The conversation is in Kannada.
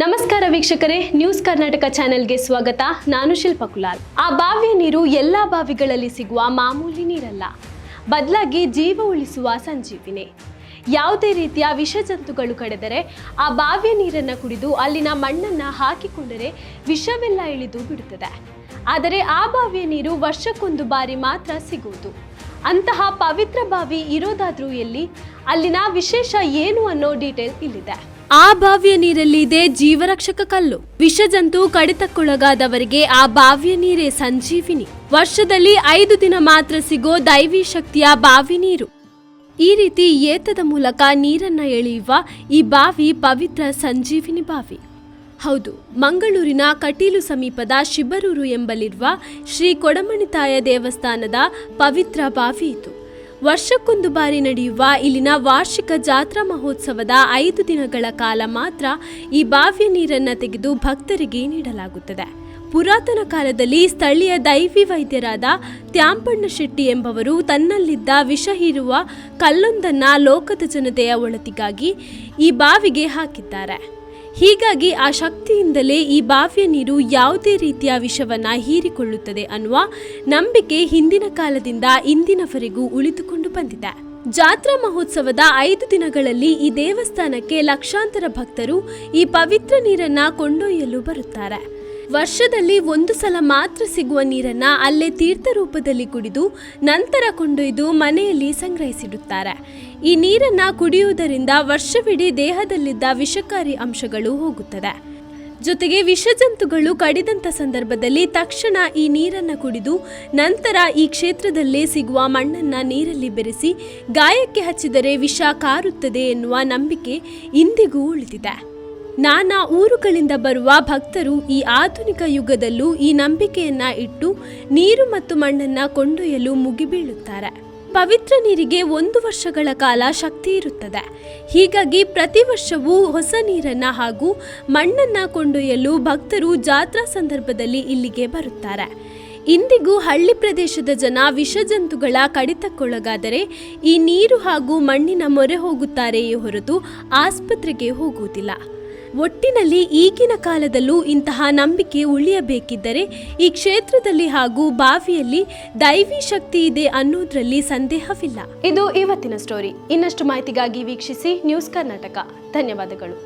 ನಮಸ್ಕಾರ ವೀಕ್ಷಕರೇ ನ್ಯೂಸ್ ಕರ್ನಾಟಕ ಚಾನೆಲ್ಗೆ ಸ್ವಾಗತ. ನಾನು ಶಿಲ್ಪ ಕುಲಾಲ್. ಆ ಬಾವಿಯ ನೀರು ಎಲ್ಲಾ ಬಾವಿಗಳಲ್ಲಿ ಸಿಗುವ ಮಾಮೂಲಿ ನೀರಲ್ಲ. ಬದಲಾಗಿ ಜೀವ ಉಳಿಸುವ ಸಂಜೀವಿನಿ. ಯಾವುದೇ ರೀತಿಯ ವಿಷಜಂತುಗಳು ಕಡೆದರೆ ಆ ಬಾವಿಯ ನೀರನ್ನು ಕುಡಿದು ಅಲ್ಲಿನ ಮಣ್ಣನ್ನು ಹಾಕಿಕೊಂಡರೆ ವಿಷವೆಲ್ಲ ಇಳಿದು ಬಿಡುತ್ತದೆ. ಆದರೆ ಆ ಬಾವಿಯ ನೀರು ವರ್ಷಕ್ಕೊಂದು ಬಾರಿ ಮಾತ್ರ ಸಿಗುವುದು ಅಂತಹ ಪವಿತ್ರ ಬಾವಿ ಇರೋದಾದ್ರೂ ಎಲ್ಲಿ? ಅಲ್ಲಿನ ವಿಶೇಷ ಏನು ಅನ್ನೋ ಡೀಟೇಲ್ ಇಲ್ಲಿದೆ. ಆ ಬಾವಿಯ ನೀರಲ್ಲಿ ಇದೆ ಜೀವರಕ್ಷಕ ಕಲ್ಲು. ವಿಷಜಂತು ಕಡಿತಕ್ಕೊಳಗಾದವರಿಗೆ ಆ ಬಾವಿಯ ನೀರೇ ಸಂಜೀವಿನಿ. ವರ್ಷದಲ್ಲಿ ಐದು ದಿನ ಮಾತ್ರ ಸಿಗೋ ದೈವಿ ಶಕ್ತಿಯ ಬಾವಿ ನೀರು. ಈ ರೀತಿ ಏತದ ಮೂಲಕ ನೀರನ್ನ ಎಳೆಯುವ ಈ ಬಾವಿ ಪವಿತ್ರ ಸಂಜೀವಿನಿ ಬಾವಿ. ಹೌದು, ಮಂಗಳೂರಿನ ಕಟೀಲು ಸಮೀಪದ ಶಿಬರೂರು ಎಂಬಲ್ಲಿರುವ ಶ್ರೀ ಕೊಡಮಣಿತಾಯ ದೇವಸ್ಥಾನದ ಪವಿತ್ರ ಬಾವಿ ಇದು. ವರ್ಷಕ್ಕೊಂದು ಬಾರಿ ನಡೆಯುವ ಇಲ್ಲಿನ ವಾರ್ಷಿಕ ಜಾತ್ರಾ ಮಹೋತ್ಸವದ ಐದು ದಿನಗಳ ಕಾಲ ಮಾತ್ರ ಈ ಬಾವಿಯ ನೀರನ್ನು ತೆಗೆದು ಭಕ್ತರಿಗೆ ನೀಡಲಾಗುತ್ತದೆ. ಪುರಾತನ ಕಾಲದಲ್ಲಿ ಸ್ಥಳೀಯ ದೈವಿ ವೈದ್ಯರಾದ ತ್ಯಾಂಪಣ್ಣ ಶೆಟ್ಟಿ ಎಂಬವರು ತನ್ನಲ್ಲಿದ್ದ ವಿಷ ಹೀರುವ ಕಲ್ಲೊಂದನ್ನು ಲೋಕದ ಜನತೆಯ ಒಳತಿಗಾಗಿ ಈ ಬಾವಿಗೆ ಹಾಕಿದ್ದಾರೆ. ಹೀಗಾಗಿ ಆ ಶಕ್ತಿಯಿಂದಲೇ ಈ ಬಾವಿಯ ನೀರು ಯಾವುದೇ ರೀತಿಯ ವಿಷವನ್ನ ಹೀರಿಕೊಳ್ಳುತ್ತದೆ ಅನ್ನುವ ನಂಬಿಕೆ ಹಿಂದಿನ ಕಾಲದಿಂದ ಇಂದಿನವರೆಗೂ ಉಳಿದುಕೊಂಡು ಬಂದಿದೆ. ಜಾತ್ರಾ ಮಹೋತ್ಸವದ ಐದು ದಿನಗಳಲ್ಲಿ ಈ ದೇವಸ್ಥಾನಕ್ಕೆ ಲಕ್ಷಾಂತರ ಭಕ್ತರು ಈ ಪವಿತ್ರ ನೀರನ್ನ ಕೊಂಡೊಯ್ಯಲು ಬರುತ್ತಾರೆ. ವರ್ಷದಲ್ಲಿ ಒಂದು ಸಲ ಮಾತ್ರ ಸಿಗುವ ನೀರನ್ನ ಅಲ್ಲೇ ತೀರ್ಥ ರೂಪದಲ್ಲಿ ಕುಡಿದು ನಂತರ ಕೊಂಡೊಯ್ದು ಮನೆಯಲ್ಲಿ ಸಂಗ್ರಹಿಸಿಡುತ್ತಾರೆ. ಈ ನೀರನ್ನ ಕುಡಿಯುವುದರಿಂದ ವರ್ಷವಿಡೀ ದೇಹದಲ್ಲಿದ್ದ ವಿಷಕಾರಿ ಅಂಶಗಳು ಹೋಗುತ್ತದೆ. ಜೊತೆಗೆ ವಿಷಜಂತುಗಳು ಕಡಿದಂತ ಸಂದರ್ಭದಲ್ಲಿ ತಕ್ಷಣ ಈ ನೀರನ್ನ ಕುಡಿದು ನಂತರ ಈ ಕ್ಷೇತ್ರದಲ್ಲೇ ಸಿಗುವ ಮಣ್ಣನ್ನ ನೀರಲ್ಲಿ ಬೆರೆಸಿ, ಗಾಯಕ್ಕೆ ಹಚ್ಚಿದರೆ ವಿಷ ಕಾರುತ್ತದೆ ಎನ್ನುವ ನಂಬಿಕೆ ಇಂದಿಗೂ ಉಳಿದಿದೆ. ನಾನಾ ಊರುಗಳಿಂದ ಬರುವ ಭಕ್ತರು ಈ ಆಧುನಿಕ ಯುಗದಲ್ಲೂ ಈ ನಂಬಿಕೆಯನ್ನ ಇಟ್ಟು ನೀರು ಮತ್ತು ಮಣ್ಣನ್ನ ಕೊಂಡೊಯ್ಯಲು ಮುಗಿಬೀಳುತ್ತಾರೆ. ಪವಿತ್ರ ನೀರಿಗೆ ಒಂದು ವರ್ಷಗಳ ಕಾಲ ಶಕ್ತಿ ಇರುತ್ತದೆ. ಹೀಗಾಗಿ ಪ್ರತಿ ವರ್ಷವೂ ಹೊಸ ನೀರನ್ನ ಹಾಗೂ ಮಣ್ಣನ್ನ ಕೊಂಡೊಯ್ಯಲು ಭಕ್ತರು ಜಾತ್ರಾ ಸಂದರ್ಭದಲ್ಲಿ ಇಲ್ಲಿಗೆ ಬರುತ್ತಾರೆ. ಇಂದಿಗೂ ಹಳ್ಳಿ ಪ್ರದೇಶದ ಜನ ವಿಷಜಂತುಗಳ ಕಡಿತಕ್ಕೊಳಗಾದರೆ ಈ ನೀರು ಹಾಗೂ ಮಣ್ಣಿನ ಮೊರೆ ಹೋಗುತ್ತಾರೆಯೇ ಹೊರತು ಆಸ್ಪತ್ರೆಗೆ ಹೋಗುವುದಿಲ್ಲ. ಒಟ್ಟಿನಲ್ಲಿ ಈಗಿನ ಕಾಲದಲ್ಲೂ ಇಂತಹ ನಂಬಿಕೆ ಉಳಿಯಬೇಕಿದ್ದರೆ ಈ ಕ್ಷೇತ್ರದಲ್ಲಿ ಹಾಗೂ ಬಾವಿಯಲ್ಲಿ ದೈವಿ ಶಕ್ತಿ ಇದೆ ಅನ್ನೋದ್ರಲ್ಲಿ ಸಂದೇಹವಿಲ್ಲ. ಇದು ಇವತ್ತಿನ ಸ್ಟೋರಿ ಇನ್ನಷ್ಟು ಮಾಹಿತಿಗಾಗಿ ವೀಕ್ಷಿಸಿ ನ್ಯೂಸ್ ಕರ್ನಾಟಕ ಧನ್ಯವಾದಗಳು.